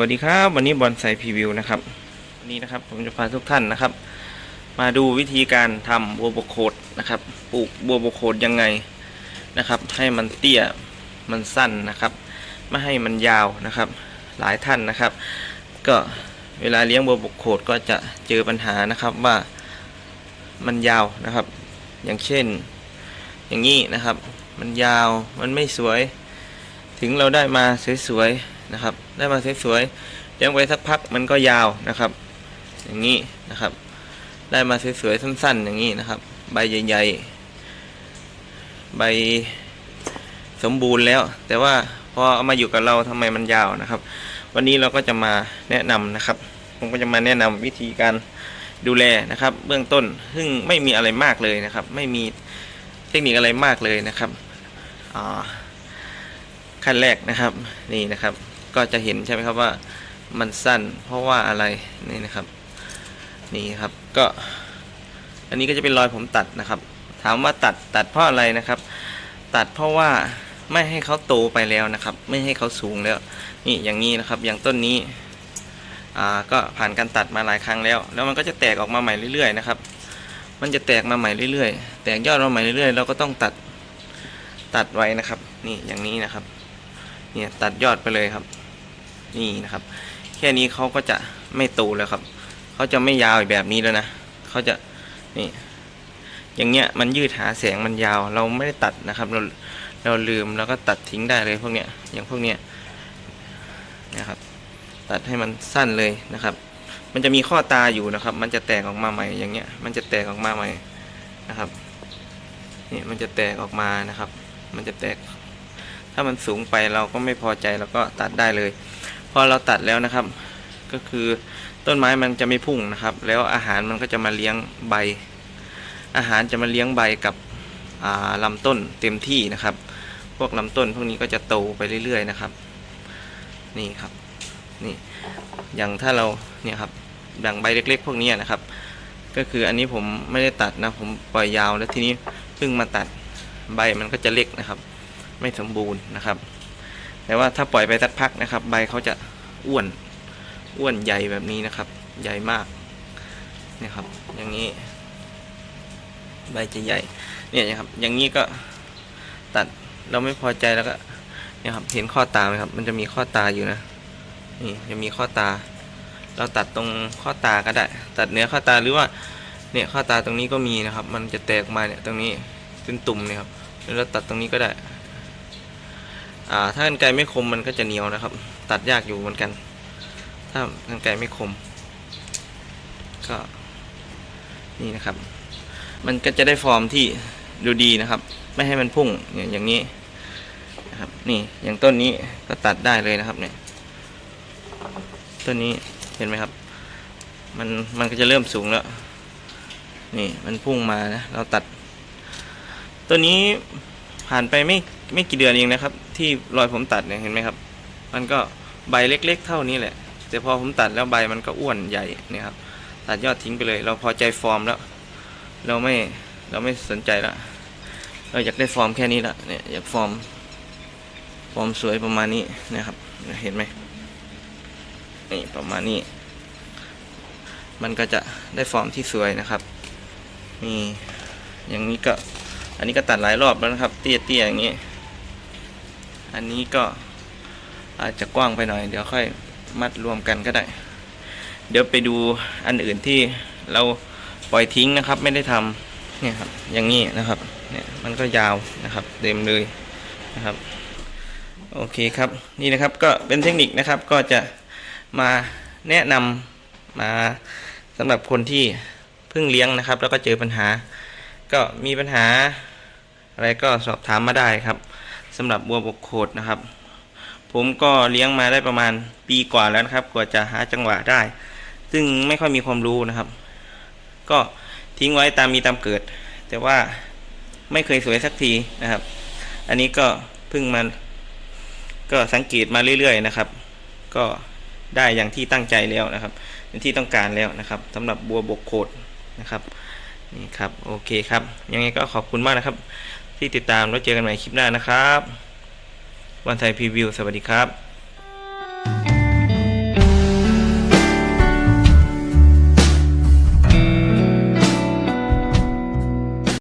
วัสดีครับวันนี้บอลไซพรีวิวนะครับวันนี้นะครับผมจะพาทุกท่านนะครับ มาดูวิธีการทำบัวบกโคดนะครับปลูกบัวบกโคดยังไงนะครับ ให้มันเตี้ยมันสั้นนะครับ ไม่ให้มันยาวนะครับ หลายท่านนะครับ ก็เวลาเลี้ยงบัวบกโขดก็จะเจอปัญหานะครับว่ามันยาวนะครับ อย่างเช่น อย่างนี้นะครับ มันยาวมันไม่สวย ถึงเราได้มาสวยๆนะครับ ได้มาสวยๆเลี้ยงไว้สักพักมันก็ยาวนะครับ อย่างนี้นะครับ ได้มาสวยๆสั้น ๆ อย่างนี้นะครับ ใบใหญ่ๆ ใบสมบูรณ์แล้ว แต่ว่าพอเอามาอยู่กับเราทำไมมันยาวนะครับ วันนี้เราก็จะมาแนะนำนะครับ ผมก็จะมาแนะนำวิธีการดูแลนะครับ เบื้องต้นซึ่งไม่มีอะไรมากเลยนะครับ ไม่มีเทคนิคอะไรมากเลยนะครับขั้นแรกนะครับนี่นะครับ ก็จะเห็นใช่ไหมครับว่ามันสั้นเพราะว่าอะไรนี่นะครับนี่ครับก็ อันนี้ก็จะเป็นรอยผมตัดนะครับ ถามว่าตัดตัดเพราะอะไรนะครับ ตัดเพราะว่าไม่ให้เขาโตไปแล้วนะครับ ไม่ให้เขาสูงแล้ว นี่อย่างนี้นะครับ อย่างต้นนี้อ่าก็ผ่านการตัดมาหลายครั้งแล้ว แล้วมันก็จะแตกออกมาใหม่เรื่อยๆนะครับ มันจะแตกมาใหม่เรื่อยๆ แตกยอดมาใหม่เรื่อยๆ เราก็ต้องตัดตัดไว้นะครับ นี่อย่างนี้นะครับ เนี่ยตัดยอดไปเลยครับ นี่นะครับ แค่นี้เขาก็จะไม่โตแล้วครับเขาจะไม่ยาวแบบนี้แล้วนะเขาจะนี่อย่างเงี้ยมันยืดหาแสงมันยาว เราไม่ได้ตัดนะครับ เราเราลืมแล้วก็ตัดทิ้งได้เลยพวกเนี้ยอย่างพวกเนี้ยนะครับ ตัดให้มันสั้นเลยนะครับ มันจะมีข้อตาอยู่นะครับ มันจะแตกออกมาใหม่อย่างเงี้ย มันจะแตกออกมาใหม่นะครับนี่มันจะแตกออกมานะครับ มันจะแตก ถ้ามันสูงไปเราก็ไม่พอใจเราก็ตัดได้เลย พอเราตัดแล้วนะครับ ก็คือต้นไม้มันจะไม่พุ่งนะครับ แล้วอาหารมันก็จะมาเลี้ยงใบ อาหารจะมาเลี้ยงใบกับอ่าลำต้นเต็มที่นะครับ พวกลำต้นพวกนี้ก็จะโตไปเรื่อยๆนะครับ นี่ครับ นี่ อย่างถ้าเราเนี่ยครับดังใบเล็ก ๆ พวกนี้นะครับ ก็คืออันนี้ผมไม่ได้ตัดนะ ผมปล่อยยาวแล้วทีนี้เพิ่งมาตัดใบมันก็จะเล็กนะครับ ไม่สมบูรณ์นะครับ แต่ว่าถ้าปล่อยไปสักพักนะครับ ใบเขาจะอ้วนอ้วนใหญ่แบบนี้นะครับ ใหญ่มากเนี่ยครับ อย่างนี้ ใบจะใหญ่ เนี่ยนะครับ อย่างนี้ก็ตัดเราไม่พอใจแล้วก็เนี่ยครับ เห็นข้อตาไหมครับ มันจะมีข้อตาอยู่นะนี่จะมีข้อตา เราตัดตรงข้อตาก็ได้ ตัดเนื้อข้อตาหรือว่าเนี่ยข้อตาตรงนี้ก็มีนะครับ มันจะแตกมาเนี่ยตรงนี้เป็นตุ่มเนี่ยครับแล้วเราตัดตรงนี้ก็ได้ อ่าถ้ากรรไกรไม่คมมันก็จะเหนียวนะครับ ตัดยากอยู่เหมือนกัน ถ้ากรรไกรไม่คม ก็นี่นะครับ มันก็จะได้ฟอร์มที่ดูดีนะครับ ไม่ให้มันพุ่งอย่างนี้นะครับ นี่อย่างต้นนี้ก็ตัดได้เลยนะครับเนี่ยต้นนี้เห็นไหมครับ มันมันก็จะเริ่มสูงแล้ว นี่มันพุ่งมานะเราตัดต้นนี้ผ่านไปไม่ไม่กี่เดือนเองนะครับ ที่รอยผมตัดเนี่ยเห็นไหมครับ มันก็ใบเล็ก ๆ เท่านี้แหละ แต่พอผมตัดแล้วใบมันก็อ้วนใหญ่เนี่ยครับ ตัดยอดทิ้งไปเลย เราพอใจฟอร์มแล้ว เราไม่เราไม่สนใจละเราอยากได้ฟอร์มแค่นี้ละเนี่ยอยากฟอร์มฟอร์มสวยประมาณนี้นะครับเห็นไหมนี่ประมาณนี้ มันก็จะได้ฟอร์มที่สวยนะครับนี่อย่างนี้ก็อันนี้ก็ตัดหลายรอบแล้วนะครับ เตี้ยๆอย่างนี้ อันนี้ก็อาจจะกว้างไปหน่อย เดี๋ยวค่อยมัดรวมกันก็ได้ เดี๋ยวไปดูอันอื่นที่เราปล่อยทิ้งนะครับ ไม่ได้ทำเนี่ยครับ อย่างนี้นะครับ เนี่ยมันก็ยาวนะครับ เต็มเลยนะครับ โอเคครับ นี่นะครับก็เป็นเทคนิคนะครับ ก็จะมาแนะนำมาสำหรับคนที่เพิ่งเลี้ยงนะครับ แล้วก็เจอปัญหา ก็มีปัญหาอะไรก็สอบถามมาได้ครับ สำหรับบัวบกโขดนะครับ ผมก็เลี้ยงมาได้ประมาณปีกว่าแล้วนะครับ กว่าจะหาจังหวะได้ ซึ่งไม่ค่อยมีความรู้นะครับ ก็ทิ้งไว้ตามมีตามเกิด แต่ว่าไม่เคยสวยสักทีนะครับ อันนี้ก็เพิ่งมาก็สังเกตมาเรื่อยๆนะครับ ก็ได้อย่างที่ตั้งใจแล้วนะครับอย่างที่ต้องการแล้วนะครับสำหรับบัวบกโขดนะครับนี่ครับ โอเคครับ ยังไงก็ขอบคุณมากนะครับ ที่ติดตามแล้วเจอกันใหม่คลิปหน้านะครับ วันไทยพรีวิว สวัสดีครับ